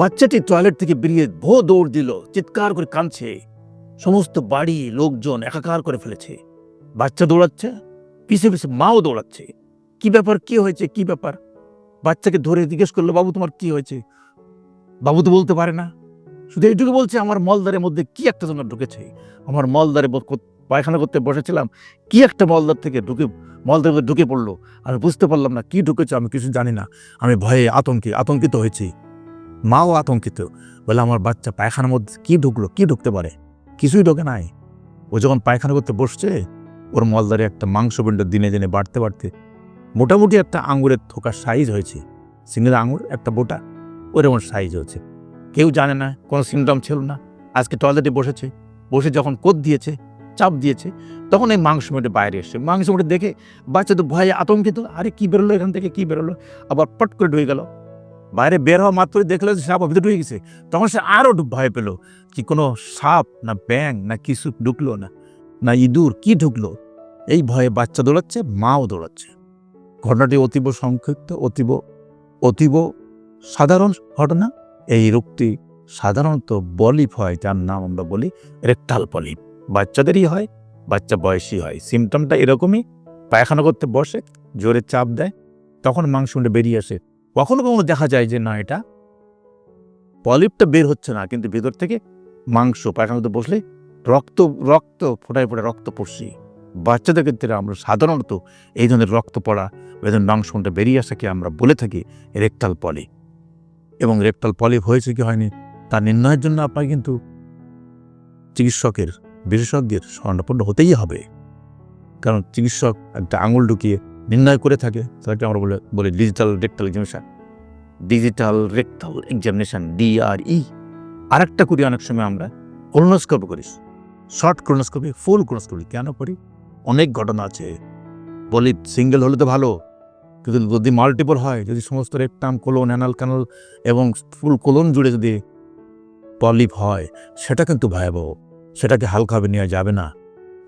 বাচ্চাটি টয়লেট থেকে বেরিয়ে ভো দৌড় দিল, চিৎকার করে কাঁদছে। সমস্ত বাড়ি, লোকজন একাকার করে ফেলেছে। বাচ্চা দৌড়াচ্ছে, পিছে পিছে মাও দৌড়াচ্ছে। কি ব্যাপার, কি হয়েছে, কি ব্যাপার? বাচ্চাকে ধরে জিজ্ঞেস করল, বাবু, তোমার কি হয়েছে? বাবু তো বলতে পারে না। শুধু এইটুকু বলছে, আমার মলদারের মধ্যে কি একটা যেন ঢুকেছে? আমার মলদারে পায়খানা করতে বসেছিলাম, কি একটা মলদার থেকে ঢুকে মলদার মধ্যে ঢুকে পড়ল? আমি বুঝতে পারলাম না, কি ঢুকেছে আমি কিছু জানি না। আমি ভয়ে আতঙ্কে, আতঙ্কিত হয়েছি। মাও আতঙ্কিত। বলে, আমার বাচ্চা পায়খানার মধ্যে কি ঢুকলো? কি ঢুকতে পারে? কিছুই ঢোকে নাই। ও যখন পায়খানা করতে বসছে, ওর মলদারে একটা মাংস মাংসপিণ্ড দিনে দিনে বাড়তে বাড়তে মোটামুটি একটা আঙুরের থোকার সাইজ হয়েছে। সিঙ্গেল আঙুর একটা বোটা ওরকম সাইজ হয়েছে। কেউ জানে না, কোনো সিমটম ছিল না। আজকে টয়লেটে বসেছে। বসে যখন কোদ দিয়েছে, চাপ দিয়েছে, তখন এই মাংস মেটে বাইরে এসছে। মাংস মেটে দেখে বাচ্চা তো ভয়ে আতঙ্কিত। আরে, কি বেরোলো এখান থেকে? কি বেরোলো? আবার পট করে ঢুকে গেল। বাইরে বের হওয়া মাত্রই দেখল যে সাপ ভিতরে ঢুকে গেছে। তখন সে আরও ভয় পেল কি কোনো সাপ না ব্যাং না কিছু ঢুকলো না না ইঁদুর কি ঢুকলো? এই ভয়ে বাচ্চা দৌড়াচ্ছে, মাও দৌড়াচ্ছে। ঘটনাটি অতীব সংক্ষিপ্ত, অতীব অতীব সাধারণ ঘটনা। এই রোগটি সাধারণত বলিপ হয়, যার নাম আমরা বলি রেকটাল পলিপ বাচ্চাদেরই হয়, বাচ্চা বয়সী হয়। সিমটমটা এরকমই, পায়খানা করতে বসে, জোরে চাপ দেয়, তখন মাংসটা বেরিয়ে আসে। কখনো কখনো দেখা যায় যে না, এটা পলিপটা বের হচ্ছে না, কিন্তু ভেতর থেকে মাংস, পায়খানা করতে বসলে রক্ত রক্ত, ফোটায় ফোটায় রক্ত পড়ছি। বাচ্চাদের ক্ষেত্রে আমরা সাধারণত এই ধরনের রক্ত পড়া এই ধরনের মাংসটা বেরিয়ে আসাকে আমরা বলে থাকি রেকটাল পলি। এবং রেকটাল পলিপ হয়েছে কি হয়নি, তা নির্ণয়ের জন্য আপনাকে কিন্তু চিকিৎসকের, বিশেষজ্ঞের স্বর্ণপন্ন হতেই হবে। কারণ চিকিৎসক একটা আঙুল ঢুকিয়ে নির্ণয় করে থাকে তাকে আমরা বলে বলি digital rectal examination digital rectal examination DRE আরেকটা করি অনেক সময় আমরা কোলোনোস্কোপি করি। শর্ট ক্রোনোস্কোপি ফুল ক্রোনোস্কোপি কেন করি? অনেক ঘটনা আছে। বলি সিঙ্গেল হলে তো ভালো কিন্তু যদি মাল্টিপল হয় যদি সমস্ত রেকটাম কোলন অ্যানাল ক্যানাল এবং ফুল কোলন জুড়ে যদি পলিপ হয় সেটা কিন্তু ভয়াবহ। সেটাকে হালকাভাবে নেওয়া যাবে না।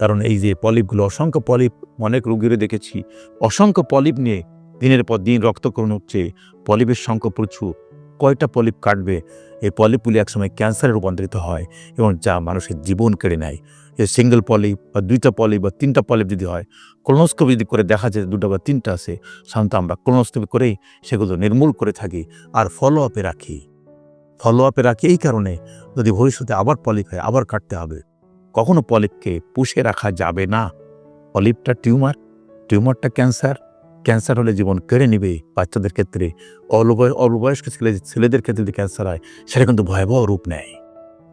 কারণ এই যে পলিপগুলো, অসংখ্য পলিপ, অনেক রোগীরে দেখেছি। অসংখ্য পলিপ নিয়ে দিনের পর দিন রক্তকরণ হচ্ছে। পলিপের সংখ্যা প্রচুর। কয়টা পলিপ কাটবে? এই পলিপগুলি একসময় ক্যান্সারে রূপান্তরিত হয় এবং যা মানুষের জীবন কেড়ে নেয়। এই সিঙ্গেল পলিপ বা দুইটা পলিপ বা তিনটা পলিপ যদি হয় কোলোনোস্কোপি যদি করে দেখা যায় দুটো বা তিনটা আছে, সাধারণত আমরা কোলোনোস্কোপি করেই সেগুলো নির্মূল করে থাকি আর ফলো আপে রাখি। ফলো আপে রাখি এই কারণে যদি ভবিষ্যতে আবার পলিপ হয়, আবার কাটতে হবে। কখনো পলিপকে পুষে রাখা যাবে না। পলিপটা টিউমার, টিউমারটা ক্যান্সার। ক্যান্সার হলে জীবন কেড়ে নেবে বাচ্চাদের ক্ষেত্রে। অল্পবয়, অল্পবয়স্ক ছেলে, ছেলেদের ক্ষেত্রে যদি ক্যান্সার হয়, সেটা কিন্তু ভয়াবহ রূপ নেয়।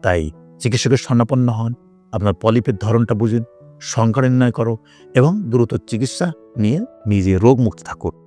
তাই চিকিৎসকের স্বর্ণাপন্ন হন। আপনার পলিপের ধরনটা বুঝুন, সংখ্যা নির্ণয় করো এবং দ্রুত চিকিৎসা নিয়ে নিজে রোগমুক্ত থাকুন।